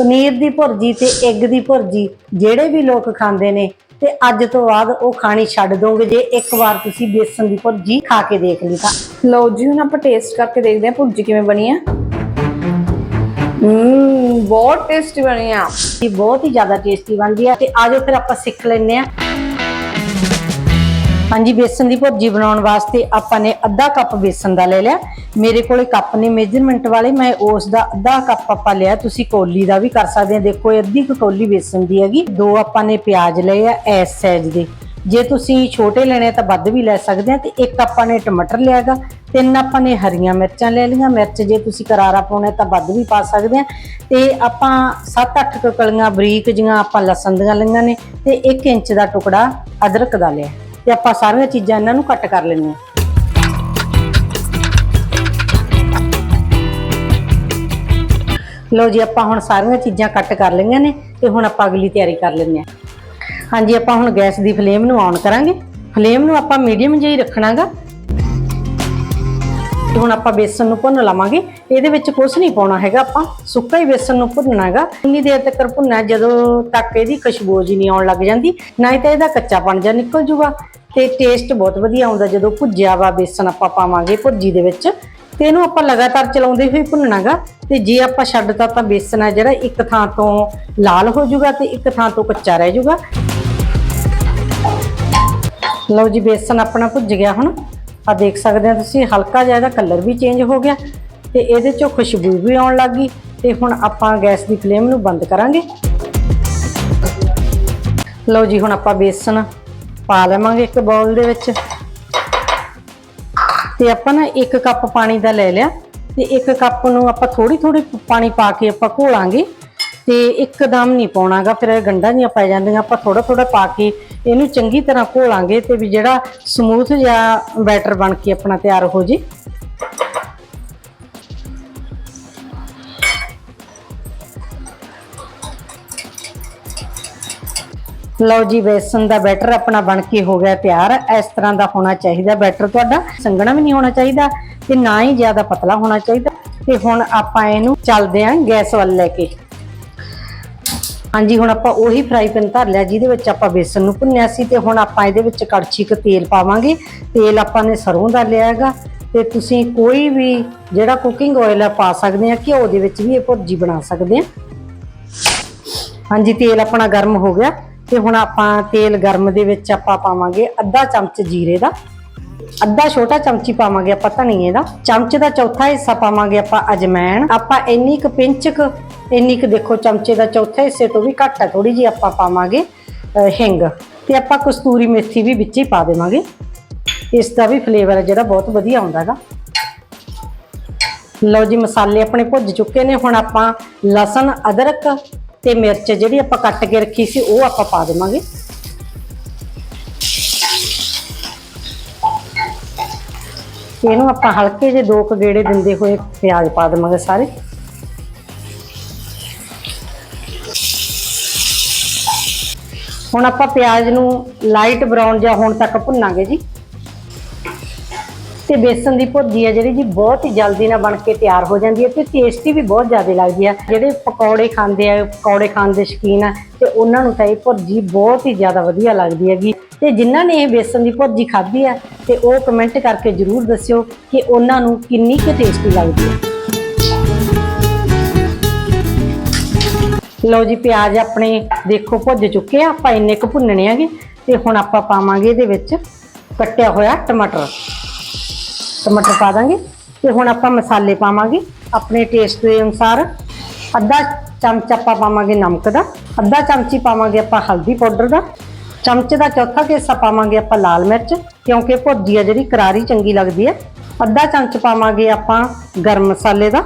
ਪਨੀਰ ਦੀ ਭੁਰਜੀ ਤੇ ਐਗ ਦੀ ਭੁਰਜੀ ਜਿਹੜੇ ਵੀ ਲੋਕ ਖਾਂਦੇ ਨੇ ਤੇ ਅੱਜ ਤੋਂ ਬਾਅਦ ਉਹ ਖਾਣੀ ਛੱਡ ਦੋਗੇ ਜੇ ਇੱਕ ਵਾਰ ਤੁਸੀਂ ਬੇਸਨ ਦੀ ਭੁਰਜੀ ਖਾ ਕੇ ਦੇਖ ਲਈ ਤਾਂ। ਲਓ ਜੀ ਹੁਣ ਆਪਾਂ ਟੇਸਟ ਕਰਕੇ ਦੇਖਦੇ ਹਾਂ ਭੁਰਜੀ ਕਿਵੇਂ ਬਣੀ ਆ। ਹੂੰ ਬਹੁਤ ਟੇਸਟੀ ਬਣੀ ਆ। ਇਹ ਬਹੁਤ ਹੀ ਜ਼ਿਆਦਾ ਟੇਸਟੀ ਬਣਦੀ ਹੈ ਤੇ ਆਜੋ ਫਿਰ ਆਪਾਂ ਸਿੱਖ ਲੈਂਦੇ ਆ ਹਾਂਜੀ, ਬੇਸਨ ਦੀ ਭੁਰਜੀ ਬਣਾਉਣ ਵਾਸਤੇ ਆਪਾਂ ਨੇ ਅੱਧਾ ਕੱਪ ਬੇਸਨ ਦਾ ਲੈ ਲਿਆ। ਮੇਰੇ ਕੋਲੇ ਕੱਪ ਨੇ ਮੇਜਰਮੈਂਟ ਵਾਲੇ, ਮੈਂ ਉਸ ਦਾ ਅੱਧਾ ਕੱਪ ਆਪਾਂ ਲਿਆ। ਤੁਸੀਂ ਕੋਲੀ ਦਾ ਵੀ ਕਰ ਸਕਦੇ ਆ। ਦੇਖੋ, ਇਹ ਅੱਧੀ ਕੁ ਕੋਲੀ ਬੇਸਨ ਦੀ ਹੈਗੀ। ਦੋ ਆਪਾਂ ਨੇ ਪਿਆਜ਼ ਲਏ ਆ ਐਸ ਸਾਈਜ਼ ਦੇ। ਜੇ ਤੁਸੀਂ ਛੋਟੇ ਲੈਣੇ ਤਾਂ ਵੱਧ ਵੀ ਲੈ ਸਕਦੇ ਆ ਤੇ ਇੱਕ ਆਪਾਂ ਨੇ ਟਮਾਟਰ ਲਿਆਗਾ ਤਿੰਨ ਆਪਾਂ ਨੇ ਹਰੀਆਂ ਮਿਰਚਾਂ ਲੈ ਲਈਆਂ। ਮਿਰਚ ਜੇ ਤੁਸੀਂ ਕਰਾਰਾ ਪਾਉਣਾ ਤਾਂ ਵੱਧ ਵੀ ਪਾ ਸਕਦੇ ਆ। ਤੇ ਆਪਾਂ 7-8 ਕਲੀਆਂ ਬਰੀਕ ਜੀਆਂ ਆਪਾਂ ਲਸਣ ਦੀਆਂ ਲਈਆਂ ਨੇ ਤੇ 1 ਇੰਚ ਦਾ ਟੁਕੜਾ ਅਦਰਕ ਦਾ ਲਿਆ। ਤੇ ਆਪਾਂ ਸਾਰੀਆਂ ਚੀਜ਼ਾਂ ਇਹਨਾਂ ਨੂੰ ਕੱਟ ਕਰ ਲੈਂਦੇ ਹਾਂ। ਲੋ ਜੀ, ਆਪਾਂ ਹੁਣ ਸਾਰੀਆਂ ਚੀਜ਼ਾਂ ਕੱਟ ਕਰ ਲਈਆਂ ਨੇ ਤੇ ਹੁਣ ਆਪਾਂ ਅਗਲੀ ਤਿਆਰੀ ਕਰ ਲੈਂਦੇ ਹਾਂ। ਹਾਂਜੀ, ਆਪਾਂ ਹੁਣ ਗੈਸ ਦੀ ਫਲੇਮ ਨੂੰ ਔਨ ਕਰਾਂਗੇ। ਫਲੇਮ ਨੂੰ ਆਪਾਂ ਮੀਡੀਅਮ ਜਿਹੀ ਰੱਖਣਾਗਾ। ਤੇ ਹੁਣ ਆਪਾਂ ਬੇਸਨ ਨੂੰ ਭੁੰਨ ਲਵਾਂਗੇ। ਇਹਦੇ ਵਿੱਚ ਕੁਝ ਨਹੀਂ ਪਾਉਣਾ ਹੈਗਾ, ਆਪਾਂ ਸੁੱਕਾ ਹੀ ਬੇਸਨ ਨੂੰ ਭੁੰਨਣਾ ਹੈਗਾ। ਉਨੀ ਦੇਰ ਤੱਕ ਭੁੰਨਣਾ ਜਦੋਂ ਤੱਕ ਇਹਦੀ ਖੁਸ਼ਬੂ ਜੀ ਨਹੀਂ ਆਉਣ ਲੱਗ ਜਾਂਦੀ, ਨਹੀਂ ਤਾਂ ਇਹਦਾ ਕੱਚਾਪਣ ਜਿਹਾ ਨਿਕਲ ਜੂਗਾ। ਤੇ ਟੇਸਟ ਬਹੁਤ ਵਧੀਆ ਆਉਂਦਾ ਜਦੋਂ ਭੁੱਜਿਆ ਵਾ ਬੇਸਨ ਆਪਾਂ ਪਾਵਾਂਗੇ ਭੁਰਜੀ ਦੇ ਵਿੱਚ। ਤੇ ਇਹਨੂੰ ਆਪਾਂ ਲਗਾਤਾਰ ਚਲਾਉਂਦੇ ਹੋਏ ਭੁੰਨਣਾਗਾ ਤੇ ਜੇ ਆਪਾਂ ਛੱਡਤਾ ਤਾਂ ਬੇਸਨ ਹੈ ਜਿਹੜਾ ਇੱਕ ਥਾਂ ਤੋਂ ਲਾਲ ਹੋ ਜਾਊਗਾ ਤੇ ਇੱਕ ਥਾਂ ਤੋਂ ਕੱਚਾ ਰਹਿ ਜਾਊਗਾ ਲਓ ਜੀ, ਬੇਸਨ ਆਪਣਾ ਭੁੱਜ ਗਿਆ ਹੁਣ। ਆ ਦੇਖ ਸਕਦੇ ਆ ਤੁਸੀਂ, ਹਲਕਾ ਜਿਹਾ ਇਹਦਾ ਕਲਰ ਵੀ ਚੇਂਜ ਹੋ ਗਿਆ ਤੇ ਇਹਦੇ ਚੋਂ ਖੁਸ਼ਬੂ ਵੀ ਆਉਣ ਲੱਗ ਗਈ ਤੇ ਹੁਣ ਆਪਾਂ ਗੈਸ ਦੀ ਫਲੇਮ ਨੂੰ ਬੰਦ ਕਰਾਂਗੇ। ਲਓ ਜੀ, ਹੁਣ ਆਪਾਂ ਬੇਸਨ ਪਾ ਲਵਾਂਗੇ ਇੱਕ ਬਾਉਲ ਦੇ ਵਿੱਚ। ਤੇ ਆਪਾਂ ਨਾ ਇੱਕ ਕੱਪ ਪਾਣੀ ਦਾ ਲੈ ਲਿਆ ਤੇ ਇੱਕ ਕੱਪ ਨੂੰ ਆਪਾਂ ਥੋੜੀ ਥੋੜੀ ਪਾਣੀ ਪਾ ਕੇ ਆਪਾਂ ਘੋਲਾਂਗੇ ਤੇ ਇੱਕਦਮ ਨਹੀਂ ਪਾਉਣਾਗਾ, ਫਿਰ ਇਹ ਗੰਢਾਂ ਜੀਆਂ ਪੈ ਜਾਂਦੀਆਂ, ਆਪਾਂ ਥੋੜਾ ਥੋੜਾ ਪਾ ਕੇ ਇਹਨੂੰ ਚੰਗੀ ਤਰ੍ਹਾਂ ਘੋਲਾਂਗੇ ਤੇ ਵੀ ਜਿਹੜਾ ਸਮੂਥ ਜਿਹਾ ਬੈਟਰ ਬਣ ਕੇ ਆਪਣਾ ਤਿਆਰ ਹੋ ਜੇ। ਲਓ ਜੀ, ਬੇਸਨ ਦਾ ਬੈਟਰ ਆਪਣਾ ਬਣ ਕੇ ਹੋ ਗਿਆ ਤਿਆਰ। ਇਸ ਤਰ੍ਹਾਂ ਦਾ ਹੋਣਾ ਚਾਹੀਦਾ ਬੈਟਰ ਤੁਹਾਡਾ। ਸੰਘਣਾ ਵੀ ਨਹੀਂ ਹੋਣਾ ਚਾਹੀਦਾ ਤੇ ਨਾ ਹੀ ਜ਼ਿਆਦਾ ਪਤਲਾ ਹੋਣਾ ਚਾਹੀਦਾ। ਤੇ ਹੁਣ ਆਪਾਂ ਇਹਨੂੰ ਚੱਲਦੇ ਆਂ ਗੈਸ ਵੱਲ ਲੈ ਕੇ। ਹਾਂਜੀ, ਹੁਣ ਆਪਾਂ ਉਹੀ ਫਰਾਈ ਪੈਨ ਧਰ ਲਿਆ, ਜਿਹਦੇ ਵਿੱਚ ਆਪਾਂ ਬੇਸਨ ਨੂੰ ਭੁੰਨਿਆ ਸੀ ਤੇ ਹੁਣ ਆਪਾਂ ਇਹਦੇ ਵਿੱਚ ਕੜਛੀ ਕੁ ਤੇਲ ਪਾਵਾਂਗੇ। ਤੇਲ ਆਪਾਂ ਨੇ ਸਰੋਂ ਦਾ ਲਿਆ ਹੈਗਾ ਤੇ ਤੁਸੀਂ ਕੋਈ ਵੀ ਜਿਹੜਾ ਕੁਕਿੰਗ ਆਇਲ ਹੈ ਪਾ ਸਕਦੇ ਆ ਘਿਓ ਦੇ ਵਿੱਚ ਵੀ ਇਹ ਭੁਰਜੀ ਬਣਾ ਸਕਦੇ ਆ। ਹਾਂਜੀ, ਤੇਲ ਆਪਣਾ ਗਰਮ ਹੋ ਗਿਆ ਤੇ ਹੁਣ ਆਪਾਂ ਤੇਲ ਗਰਮ ਦੇ ਵਿੱਚ ਆਪਾਂ ਪਾਵਾਂਗੇ ਅੱਧਾ ਚਮਚ ਜੀਰੇ ਦਾ। ਅੱਧਾ ਛੋਟਾ ਚਮਚੀ ਪਾਵਾਂਗੇ ਆਪਾਂ ਧਨੀਏ ਦਾ। ਚਮਚ ਦਾ ਚੌਥਾ ਹਿੱਸਾ ਪਾਵਾਂਗੇ ਆਪਾਂ ਅਜਮੈਣ। ਆਪਾਂ ਇੰਨੀ ਕੁ ਪਿੰਚਕ ਇੰਨੀ ਕੁ ਦੇਖੋ ਚਮਚੇ ਦਾ ਚੌਥਾ ਹਿੱਸੇ ਤੋਂ ਵੀ ਘੱਟ ਹੈ ਥੋੜੀ ਜੀ ਆਪਾਂ ਪਾਵਾਂਗੇ ਹਿੰਗ। ਤੇ ਆਪਾਂ ਕਸਤੂਰੀ ਮੇਥੀ ਵੀ ਵਿੱਚ ਹੀ ਪਾ ਦੇਵਾਂਗੇ। ਇਸ ਦਾ ਵੀ ਫਲੇਵਰ ਹੈ ਜਿਹੜਾ ਬਹੁਤ ਵਧੀਆ ਆਉਂਦਾ ਹੈਗਾ। ਲਓ ਜੀ, ਮਸਾਲੇ ਆਪਣੇ ਭੁੱਜ ਚੁੱਕੇ ਨੇ। ਹੁਣ ਆਪਾਂ ਲਸਣ, ਅਦਰਕ ਤੇ ਮਿਰਚ ਜਿਹੜੀ ਆਪਾਂ ਕੱਟ ਕੇ ਰੱਖੀ ਸੀ, ਉਹ ਆਪਾਂ ਪਾ ਦੇਵਾਂਗੇ। ਇਹਨੂੰ ਆਪਾਂ ਹਲਕੇ ਜਿਹੇ ਦੋ ਕੁ ਗੇੜੇ ਦਿੰਦੇ ਹੋਏ ਪਿਆਜ਼ ਪਾ ਦੇਵਾਂਗੇ ਸਾਰੇ। ਹੁਣ ਆਪਾਂ ਪਿਆਜ਼ ਨੂੰ ਲਾਈਟ ਬਰਾਊਨ ਜਿਹਾ ਹੋਣ ਤੱਕ ਭੁੰਨਾਂਗੇ ਜੀ। ਤੇ ਬੇਸਨ ਦੀ ਭੁਰਜੀ ਆ ਜਿਹੜੀ ਜੀ ਬਹੁਤ ਹੀ ਜਲਦੀ ਨਾਲ ਬਣ ਕੇ ਤਿਆਰ ਹੋ ਜਾਂਦੀ ਹੈ ਤੇ ਟੇਸਟੀ ਵੀ ਬਹੁਤ ਜ਼ਿਆਦਾ ਲੱਗਦੀ ਆ। ਜਿਹੜੇ ਪਕੌੜੇ ਖਾਂਦੇ ਆ, ਪਕੌੜੇ ਖਾਣ ਦੇ ਸ਼ੌਕੀਨ ਆ ਤੇ ਉਹਨਾਂ ਨੂੰ ਤਾਂ ਇਹ ਭੁਰਜੀ ਬਹੁਤ ਹੀ ਜ਼ਿਆਦਾ ਵਧੀਆ ਲੱਗਦੀ ਹੈਗੀ। ਤੇ ਜਿਨ੍ਹਾਂ ਨੇ ਇਹ ਬੇਸਨ ਦੀ ਭੁਰਜੀ ਖਾਧੀ ਹੈ ਤੇ ਉਹ ਕਮੈਂਟ ਕਰਕੇ ਜਰੂਰ ਦੱਸਿਓ ਕਿ ਉਹਨਾਂ ਨੂੰ ਕਿੰਨੀ ਕੁ ਟੇਸਟੀ ਲੱਗਦੀ ਹੈ ਲਓ ਜੀ, ਪਿਆਜ਼ ਆਪਣੇ ਦੇਖੋ ਭੁੱਜ ਚੁੱਕੇ ਆ, ਆਪਾਂ ਇੰਨੇ ਕੁ ਭੁੰਨਣੇ ਆਗੇ ਤੇ ਹੁਣ ਆਪਾਂ ਪਾਵਾਂਗੇ ਇਹਦੇ ਵਿੱਚ ਕੱਟਿਆ ਹੋਇਆ ਟਮਾਟਰ। ਟਮਾਟਰ ਪਾ ਦਾਂਗੇ, ਤੇ ਹੁਣ ਆਪਾਂ ਮਸਾਲੇ ਪਾਵਾਂਗੇ। ਆਪਣੇ ਟੇਸਟ ਦੇ ਅਨੁਸਾਰ ਅੱਧਾ ਚਮਚ ਆਪਾਂ ਪਾਵਾਂਗੇ ਨਮਕ ਦਾ, ਅੱਧਾ ਚਮਚੀ ਪਾਵਾਂਗੇ ਆਪਾਂ ਹਲਦੀ ਪਾਊਡਰ ਦਾ ਚਮਚ ਦਾ ਚੌਥਾ ਕੁ ਹਿੱਸਾ ਪਾਵਾਂਗੇ ਆਪਾਂ ਲਾਲ ਮਿਰਚ, ਕਿਉਂਕਿ ਭੁਰਜੀ ਆ ਜਿਹੜੀ, ਕਰਾਰੀ ਚੰਗੀ ਲੱਗਦੀ ਹੈ। ਅੱਧਾ ਚਮਚ ਪਾਵਾਂਗੇ ਆਪਾਂ ਗਰਮ ਮਸਾਲੇ ਦਾ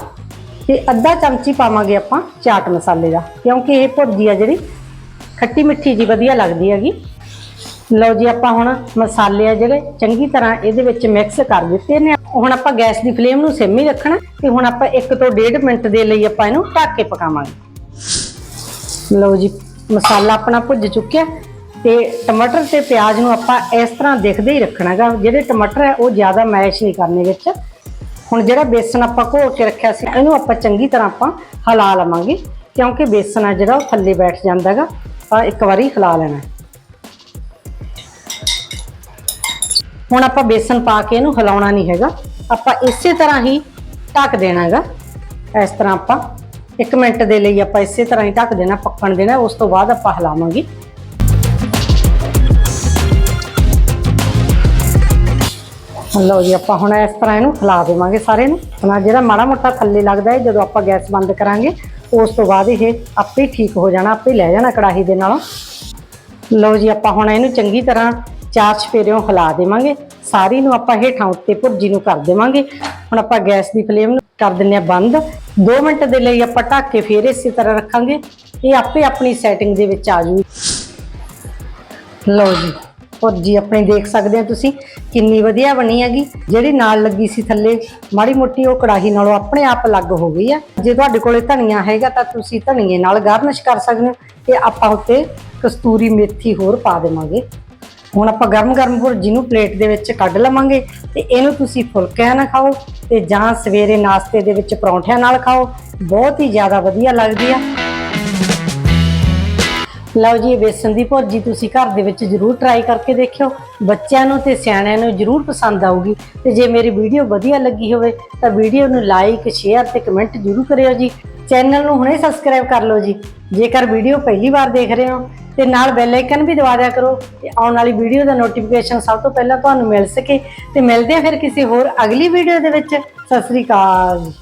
ਤੇ ਅੱਧਾ ਚਮਚੀ ਪਾਵਾਂਗੇ ਆਪਾਂ ਚਾਟ ਮਸਾਲੇ ਦਾ, ਕਿਉਂਕਿ ਇਹ ਭੁਰਜੀ ਆ ਜਿਹੜੀ, ਖੱਟੀ ਮਿੱਠੀ ਜੀ ਵਧੀਆ ਲੱਗਦੀ ਹੈਗੀ। ਲਓ ਜੀ, ਆਪਾਂ ਹੁਣ ਮਸਾਲੇ ਆ ਜਿਹੜੇ, ਚੰਗੀ ਤਰ੍ਹਾਂ ਇਹਦੇ ਵਿੱਚ ਮਿਕਸ ਕਰ ਦਿੱਤੇ ਨੇ। ਹੁਣ ਆਪਾਂ ਗੈਸ ਦੀ ਫਲੇਮ ਨੂੰ ਸਿਮ ਹੀ ਰੱਖਣਾ ਤੇ ਹੁਣ ਆਪਾਂ 1 ਤੋਂ 1.5 ਮਿੰਟ ਦੇ ਲਈ ਆਪਾਂ ਇਹਨੂੰ ਢੱਕ ਕੇ ਪਕਾਵਾਂਗੇ। ਲਓ ਜੀ, ਮਸਾਲਾ ਆਪਣਾ ਭੁੱਜ ਚੁੱਕਿਆ। ਤੇ ਟਮਾਟਰ ਤੇ ਪਿਆਜ਼ ਨੂੰ ਆਪਾਂ ਇਸ ਤਰ੍ਹਾਂ ਦੇਖਦੇ ਹੀ ਰੱਖਣਾਗਾ। ਜਿਹੜੇ ਟਮਾਟਰ ਹੈ, ਉਹ ਜ਼ਿਆਦਾ ਮੈਸ਼ ਨਹੀਂ ਕਰਨੇ ਵਿੱਚ। ਹੁਣ ਜਿਹੜਾ ਬੇਸਨ ਆਪਾਂ ਘੋਲ ਕੇ ਰੱਖਿਆ ਸੀ, ਇਹਨੂੰ ਆਪਾਂ ਚੰਗੀ ਤਰ੍ਹਾਂ ਆਪਾਂ ਹਿਲਾ ਲਵਾਂਗੇ। ਕਿਉਂਕਿ ਬੇਸਨ ਆ ਜਿਹੜਾ, ਉਹ ਥੱਲੇ ਬੈਠ ਜਾਂਦਾ ਹੈਗਾ ਇੱਕ ਵਾਰੀ ਹਿਲਾ ਲੈਣਾ ਹੁਣ ਆਪਾਂ ਬੇਸਨ ਪਾ ਕੇ ਇਹਨੂੰ ਹਿਲਾਉਣਾ ਨਹੀਂ ਹੈਗਾ। ਆਪਾਂ ਇਸੇ ਤਰ੍ਹਾਂ ਹੀ ਢੱਕ ਦੇਣਾ ਹੈਗਾ ਇਸ ਤਰ੍ਹਾਂ ਆਪਾਂ 1 ਮਿੰਟ ਦੇ ਲਈ ਆਪਾਂ ਇਸੇ ਤਰ੍ਹਾਂ ਹੀ ਢੱਕ ਦੇਣਾ, ਪੱਕਣ ਦੇਣਾ, ਉਸ ਤੋਂ ਬਾਅਦ ਆਪਾਂ ਹਿਲਾਵਾਂਗੇ। ਲਓ ਜੀ, ਆਪਾਂ ਹੁਣ ਇਸ ਤਰ੍ਹਾਂ ਇਹਨੂੰ ਹਿਲਾ ਦੇਵਾਂਗੇ ਸਾਰੇ ਨੂੰ। ਹੁਣ ਜਿਹੜਾ ਮਾੜਾ ਮੋਟਾ ਥੱਲੇ ਲੱਗਦਾ ਹੈ, ਜਦੋਂ ਆਪਾਂ ਗੈਸ ਬੰਦ ਕਰਾਂਗੇ, ਉਸ ਤੋਂ ਬਾਅਦ ਇਹ ਆਪੇ ਠੀਕ ਹੋ ਜਾਣਾ, ਆਪੇ ਲੈ ਜਾਣਾ ਕੜਾਹੀ ਦੇ ਨਾਲ। ਲਓ ਜੀ, ਆਪਾਂ ਹੁਣ ਇਹਨੂੰ ਚੰਗੀ ਤਰ੍ਹਾਂ ਚਾਰ ਚਫੇਰਿਓਂ ਹਿਲਾ ਦੇਵਾਂਗੇ। ਸਾਰੀ ਨੂੰ ਆਪਾਂ ਹੇਠਾਂ ਉੱਤੇ ਭੁਰਜੀ ਨੂੰ ਕਰ ਦੇਵਾਂਗੇ। ਹੁਣ ਆਪਾਂ ਗੈਸ ਦੀ ਫਲੇਮ ਨੂੰ ਕਰ ਦਿੰਨੇ ਆ ਬੰਦ। 2 ਮਿੰਟ ਦੇ ਲਈ ਆਪਾਂ ਢੱਕ ਕੇ ਫੇਰ ਇਸੇ ਤਰ੍ਹਾਂ ਰੱਖਾਂਗੇ। ਇਹ ਆਪੇ ਆਪਣੀ ਸੈਟਿੰਗ ਦੇ ਵਿੱਚ ਆ ਜੂਗੀ ਲਓ ਜੀ ਭੁਰਜੀ ਆਪਣੀ ਦੇਖ ਸਕਦੇ ਆ ਤੁਸੀਂ, ਕਿੰਨੀ ਵਧੀਆ ਬਣੀ ਹੈਗੀ। ਜਿਹੜੀ ਨਾਲ ਲੱਗੀ ਸੀ ਥੱਲੇ, ਮਾੜੀ ਮੋਟੀ ਉਹ ਕੜਾਹੀ ਨਾਲੋਂ ਆਪਣੇ ਆਪ ਅਲੱਗ ਹੋ ਗਈ ਆ। ਜੇ ਤੁਹਾਡੇ ਕੋਲੇ ਧਨੀਆ ਹੈਗਾ ਤਾਂ ਤੁਸੀਂ ਧਨੀਏ ਨਾਲ ਗਾਰਨਿਸ਼ ਕਰ ਸਕਦੇ ਹੋ ਤੇ ਆਪਾਂ ਉੱਤੇ ਕਸਤੂਰੀ ਮੇਥੀ ਹੋਰ ਪਾ ਦੇਵਾਂਗੇ। ਹੁਣ ਆਪਾਂ ਗਰਮ-ਗਰਮ ਭੁਰਜੀ ਨੂੰ ਪਲੇਟ ਦੇ ਵਿੱਚ ਕੱਢ ਲਵਾਂਗੇ ਤੇ ਇਹਨੂੰ ਤੁਸੀਂ ਫੁਲਕਿਆਂ ਨਾਲ ਖਾਓ ਤੇ ਜਾਂ ਸਵੇਰੇ ਨਾਸ਼ਤੇ ਦੇ ਵਿੱਚ ਪਰੌਂਠਿਆਂ ਨਾਲ ਖਾਓ। ਬਹੁਤ ਹੀ ਜ਼ਿਆਦਾ ਵਧੀਆ ਲੱਗਦੀ ਆ। ਲਓ ਜੀ, ਇਹ ਬੇਸਨ ਦੀ ਭੁਰਜੀ ਤੁਸੀਂ ਘਰ ਦੇ ਵਿੱਚ ਜਰੂਰ ਟਰਾਈ ਕਰਕੇ ਦੇਖਿਓ। ਬੱਚਿਆਂ ਨੂੰ ਤੇ ਸਿਆਣਿਆਂ ਨੂੰ ਜਰੂਰ ਪਸੰਦ ਆਊਗੀ। ਤੇ ਜੇ ਮੇਰੀ ਵੀਡੀਓ ਵਧੀਆ ਲੱਗੀ ਹੋਵੇ, ਤਾਂ ਵੀਡੀਓ ਨੂੰ ਲਾਈਕ ਸ਼ੇਅਰ ਤੇ ਕਮੈਂਟ ਜਰੂਰ ਕਰਿਓ ਜੀ। ਚੈਨਲ ਨੂੰ ਹੁਣੇ ਸਬਸਕ੍ਰਾਈਬ ਕਰ ਲਓ ਜੀ। ਜੇਕਰ ਵੀਡੀਓ ਪਹਿਲੀ ਵਾਰ ਦੇਖ ਰਹੇ ਹੋ, ਤੇ ਨਾਲ ਬੈਲ ਆਈਕਨ ਵੀ ਦਬਾ ਦਿਆ ਕਰੋ, ਤੇ ਆਉਣ ਵਾਲੀ ਵੀਡੀਓ ਦਾ ਨੋਟੀਫਿਕੇਸ਼ਨ ਸਭ ਤੋਂ ਪਹਿਲਾਂ ਤੁਹਾਨੂੰ ਮਿਲ ਸਕੇ। ਤੇ ਮਿਲਦੇ ਆ ਫਿਰ ਕਿਸੇ ਹੋਰ ਅਗਲੀ ਵੀਡੀਓ ਦੇ ਵਿੱਚ। ਸਤਿ ਸ੍ਰੀ ਅਕਾਲ।